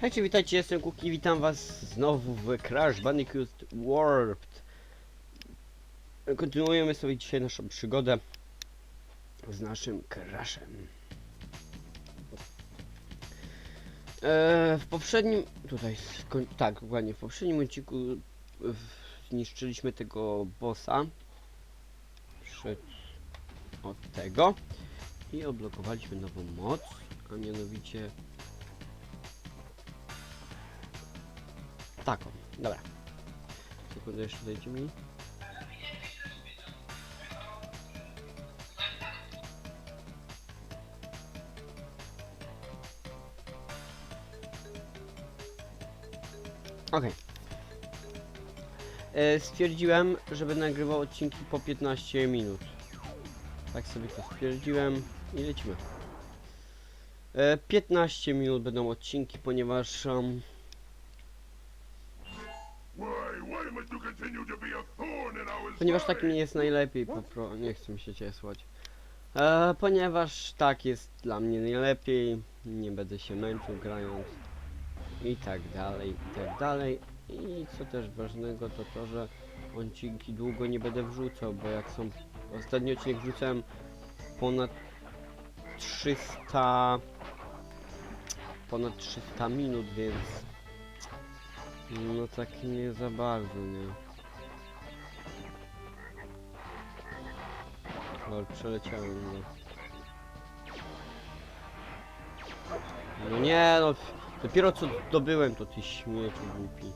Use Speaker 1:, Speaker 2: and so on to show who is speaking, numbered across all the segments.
Speaker 1: Hejcie, witajcie, jestem Kuki, witam was znowu w Crash Bandicoot Warped. Kontynuujemy sobie dzisiaj naszą przygodę z naszym Crashem. E, w poprzednim, tutaj, tak, dokładnie, w poprzednim odcinku zniszczyliśmy tego bossa. Przed od tego. I odblokowaliśmy nową moc, a mianowicie Taką, dobra. Sekundę jeszcze dajcie mi. Okej. E, Stwierdziłem, że będę nagrywał odcinki po 15 minut. Tak sobie to stwierdziłem i lecimy. E, 15 minut będą odcinki, ponieważ um, Ponieważ tak mi jest najlepiej, nie chcę mi się cię słuchać. E, ponieważ tak jest dla mnie najlepiej, nie będę się męczył grając i tak dalej, i tak dalej. I co też ważnego to to, że odcinki długo nie będę wrzucał, bo jak są... Ostatni odcinek wrzucałem ponad 300... ponad 300 minut, więc... No tak nie za bardzo, nie? Lol, przeleciałem go. No nie no, dopiero co dobyłem to ty śmieciu głupi.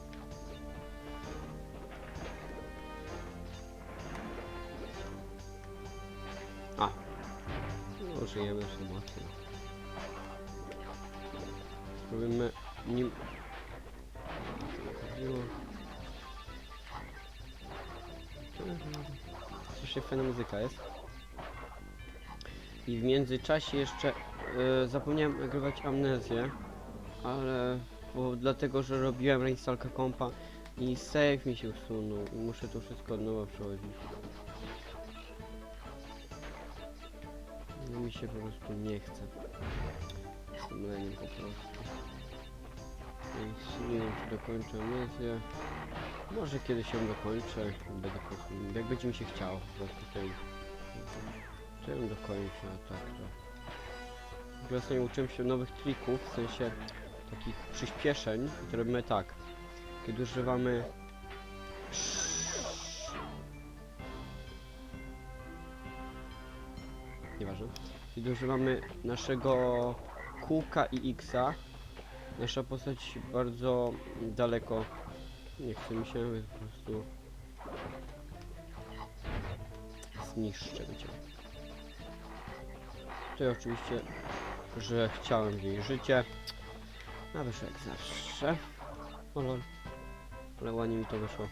Speaker 1: A. No, żyjemy w soboty. Spróbujmy nim... No. Słyszę fajna muzyka jest. I w międzyczasie jeszcze e, zapomniałem nagrywać amnezję, ale bo dlatego, że robiłem reinstalkę kompa i save mi się usunął i muszę to wszystko od nowa przechodzić. No mi się po prostu nie chce. Z tym po prostu. Więc nie wiem czy dokończę amnezję. Może kiedyś ją dokończę, jak będzie mi się chciało po prostu tej to ją dokończę, a tak to. Ja ostatnio uczyłem się nowych trików, w sensie takich przyspieszeń, które robimy tak. Kiedy używamy Nieważne. Kiedy używamy naszego kółka i X-a, nasza postać bardzo daleko nie chce mi się, po prostu zniszczę cię. Tutaj oczywiście, że chciałem jej życie. A wyszło jak zawsze. O. Ale ładnie mi to wyszło.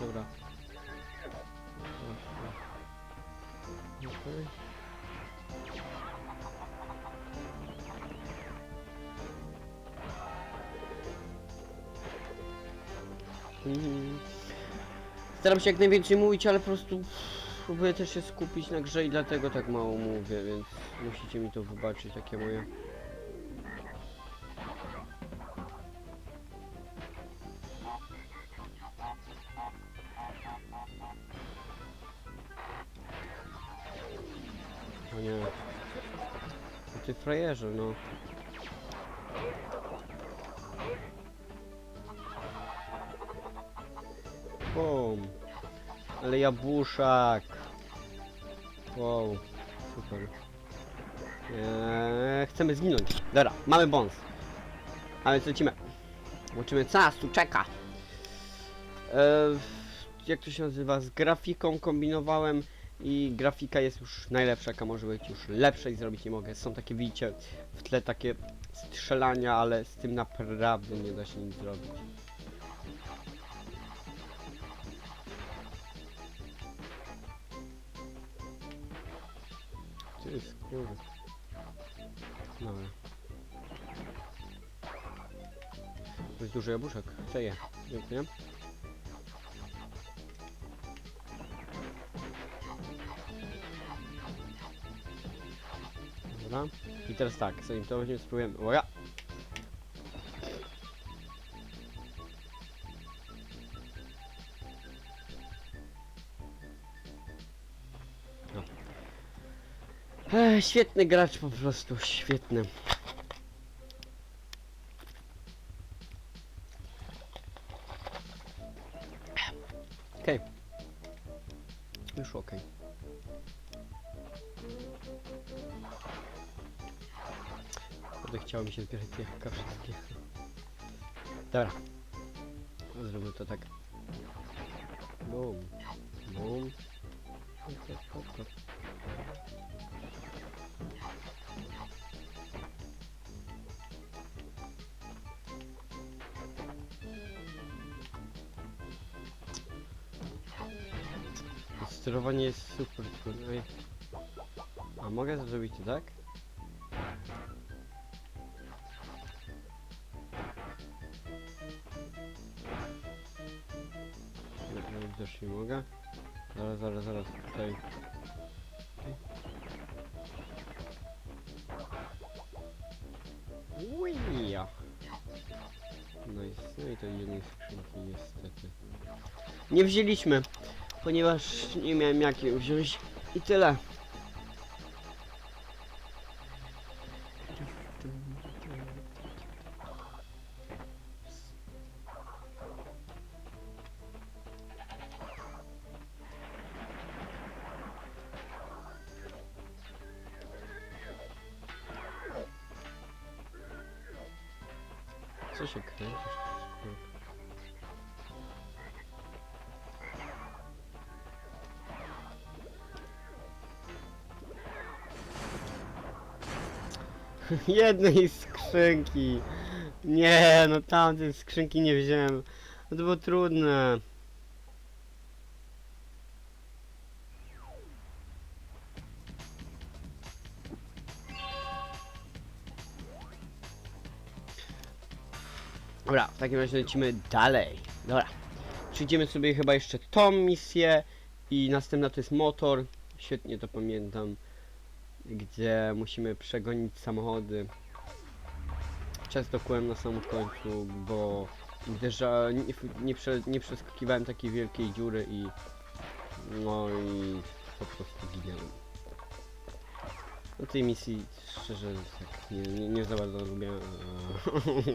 Speaker 1: Dobra. Okej. Staram się jak najwięcej mówić, ale po prostu próbuję też się skupić na grze i dlatego tak mało mówię, więc musicie mi to wybaczyć, takie moje. O nie. Ty frajerze, no. Ale jabłuszak. Wow, super. Eee, chcemy zginąć. Dobra, mamy bons. A więc lecimy. Zobaczymy co nas tu czeka. Eee, jak to się nazywa? Z grafiką kombinowałem i grafika jest już najlepsza, jaka może być. Już lepszej zrobić nie mogę. Są takie, widzicie, w tle takie strzelania, ale z tym naprawdę nie da się nic zrobić. Jest kurde. Dobra. To jest duży jabłuszek. Chcę je. Dziękuję. Dobra. I teraz tak, zanim to weźmiemy, spróbujemy. Uwaga! Świetny gracz po prostu, świetny. Okej. Już okej. Kurde, chciało mi się zbierać te jabłka wszystkie. Dobra. Zrobię to tak. Bum. Hop, hop, hop, Sterowanie jest super. Ej. A mogę zrobić to tak? Nie, też nie mogę. Zaraz, zaraz, zaraz, tutaj. Uija. Nice. No i to jednej skrzynki niestety. Nie wzięliśmy, ponieważ nie miałem jak je wziąć i tyle. Co się kręcisz? Jednej skrzynki. Nie, no tamtej skrzynki nie wziąłem. No to było trudne. Dobra, w takim razie lecimy dalej. Dobra. Przyjdziemy sobie chyba jeszcze tą misję i następna to jest motor. Świetnie to pamiętam. Gdzie musimy przegonić samochody. Często kłem na samym końcu, bo uderza, nie, nie, prze, nie przeskakiwałem takiej wielkiej dziury i no i po prostu ginęłem. No tej misji szczerze tak nie, nie, nie za bardzo lubię.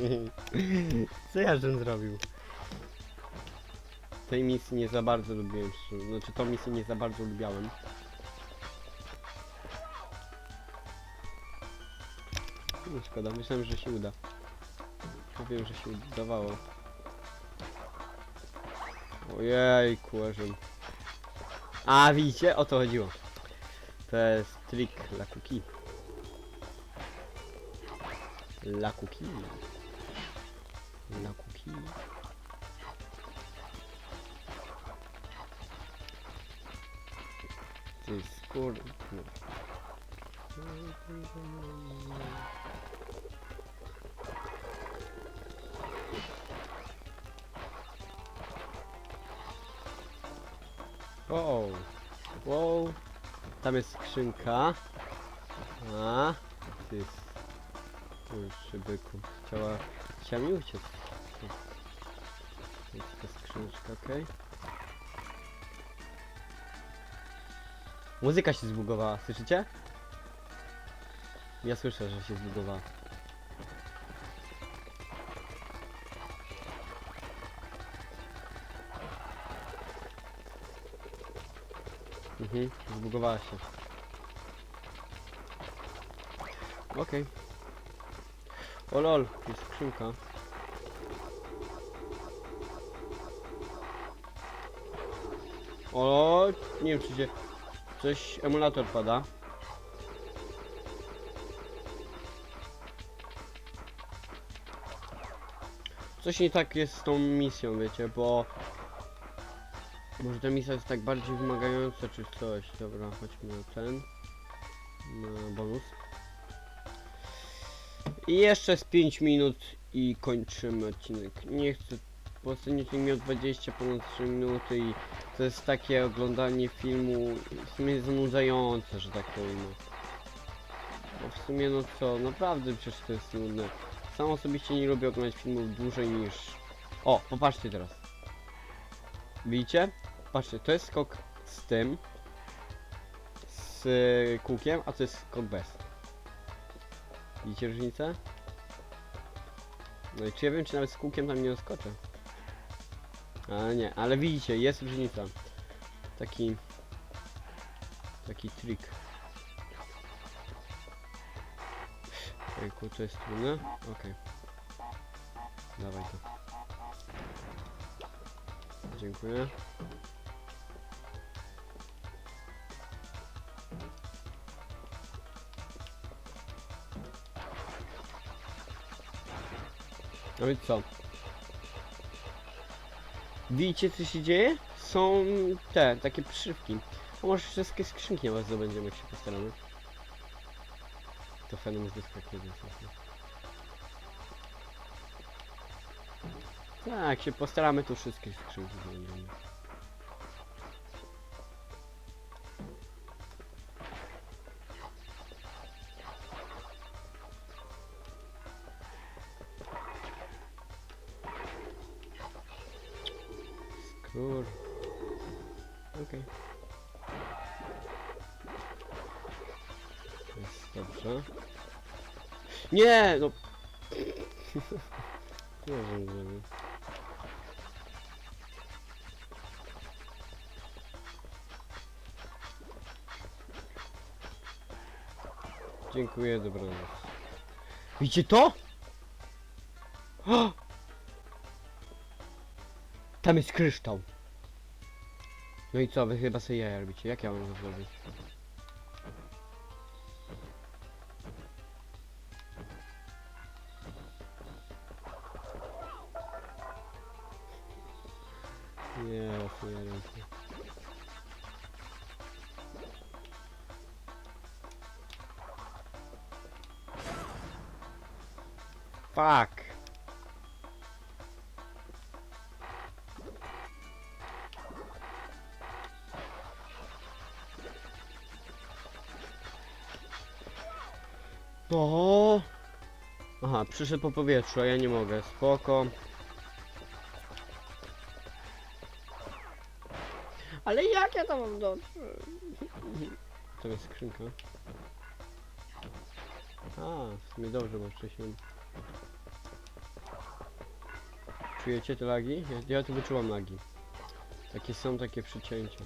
Speaker 1: Co ja żem zrobił? Tej misji nie za bardzo lubiłem, znaczy tą misję nie za bardzo lubiałem. No szkoda, myślałem, że się uda. Powiem, że się udawało. Ojej, kuarzem. A, widzicie? O to chodziło. To jest trik La Cookie. La Cookie. La Cookie. Ty skur... Wow. Wow. Tam jest skrzynka. A. Ty jest... Kurczę byku. Chciała... Chciała mi uciec. Jest ta skrzyneczka, okej. Muzyka się zbugowała, słyszycie? Ja słyszę, że się zbugowała. Mhm, zbugowała się. Okej. O lol, jest skrzynka. O, nie wiem czy się... Coś, emulator pada. Coś nie tak jest z tą misją, wiecie, bo... Może ta misja jest tak bardziej wymagająca czy coś. Dobra, chodźmy na ten. Na bonus. I jeszcze z 5 minut i kończymy odcinek. Nie chcę, bo ostatni odcinek miał 20 ponad 3 minuty i to jest takie oglądanie filmu w sumie zanudzające, że tak powiem. w sumie no co, naprawdę przecież to jest nudne. Sam osobiście nie lubię oglądać filmów dłużej niż... O, popatrzcie teraz. Widzicie? Patrzcie, to jest skok z tym. Z kółkiem, a to jest skok bez. Widzicie różnicę? No i czy ja wiem, czy nawet z kółkiem tam nie doskoczę? Ale nie, ale widzicie, jest różnica. Taki... Taki trik. Ejku, to jest trudne? Okej. Dawaj to. Dziękuję. No i co? Widzicie co się dzieje? Są te, takie przyszywki. A może wszystkie skrzynki na was zdobędziemy, jak się postaramy. To fenom zdyskakuje. Tak, się postaramy, to wszystkie skrzynki zdobędziemy. Nie, no. Nie wiem, nie wiem. Dziękuję, dobranoc. Widzicie to? Tam jest kryształ. No i co, wy chyba sobie jaja robicie. Jak ja mam to zrobić? Nie, ręce. Fuck. O! Aha, przyszedł po powietrzu, a ja nie mogę. Spoko. Ale jak ja to mam do... To jest skrzynka. A, w sumie dobrze, bo wcześniej... Czujecie te lagi? Ja, ja tu wyczułam lagi. Takie są takie przycięcia.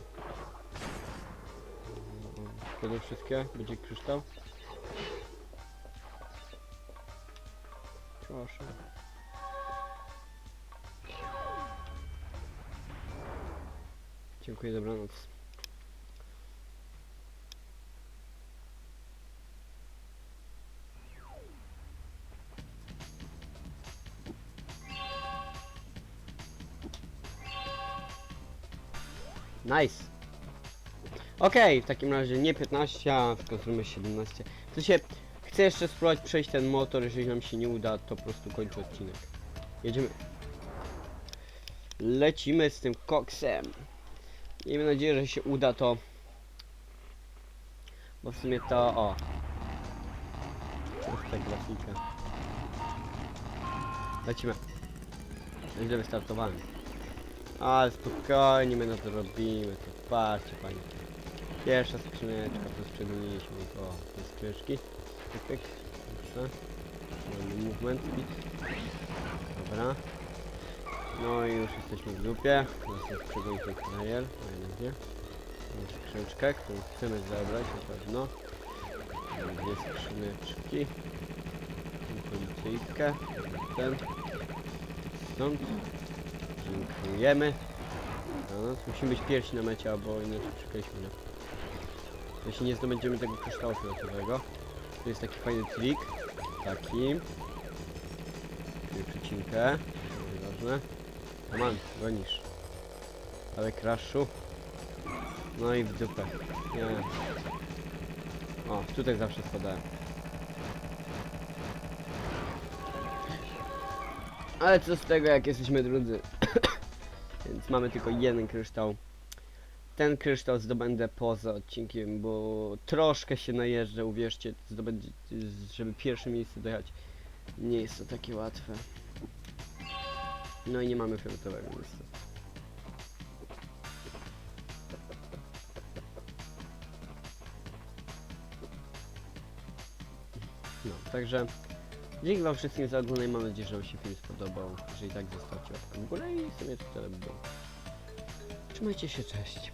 Speaker 1: Wtedy wszystkie? Będzie kryształ? Proszę. Dziękuję, dobranoc. Nice. Okej, w takim razie nie 15, a zróbmy 17. W sensie, chcę jeszcze spróbować przejść ten motor, jeżeli nam się nie uda, to po prostu kończę odcinek. Jedziemy. Lecimy z tym koksem. Miejmy nadzieję, że się uda to. Bo w sumie to, o. Prosta grafika. Lecimy. Źle wystartowałem. Ale spokojnie, my na to robimy, to patrzcie panie. Pierwsza skrzyneczka, to sprzedaliśmy, o, te skrzyneczki. Pyk, pyk, movement speed. Dobra. No i już jesteśmy w. Teraz przeglądaj krajer, na razie. Mamy skrzyneczkę, którą chcemy zabrać na pewno. Dwie skrzyneczki. Policyjkę. Ten. Stąd. Dziękujemy. No, musimy być pierwsi na mecie, albo inaczej nie? Jeśli nie zdobędziemy tego kryształu fioletowego. Tu jest taki fajny trik. Taki. Tutaj przecinkę. Ważne. Aman, gonisz. Ale crashu. No i w dupę. Nie. O, tutaj zawsze spadałem. Ale co z tego, jak jesteśmy drudzy? Więc mamy tylko jeden kryształ. ten kryształ zdobędę poza odcinkiem, bo troszkę się najeżdżę, uwierzcie, zdobędzie, żeby pierwsze miejsce dojechać. Nie jest to takie łatwe. No i nie mamy fioletowego niestety. No, także dzięki wam wszystkim za oglądanie, mam nadzieję, że wam się film spodobał. Jeżeli tak, zostawcie łapkę w górę i sobie to tyle by było. Trzymajcie się, cześć.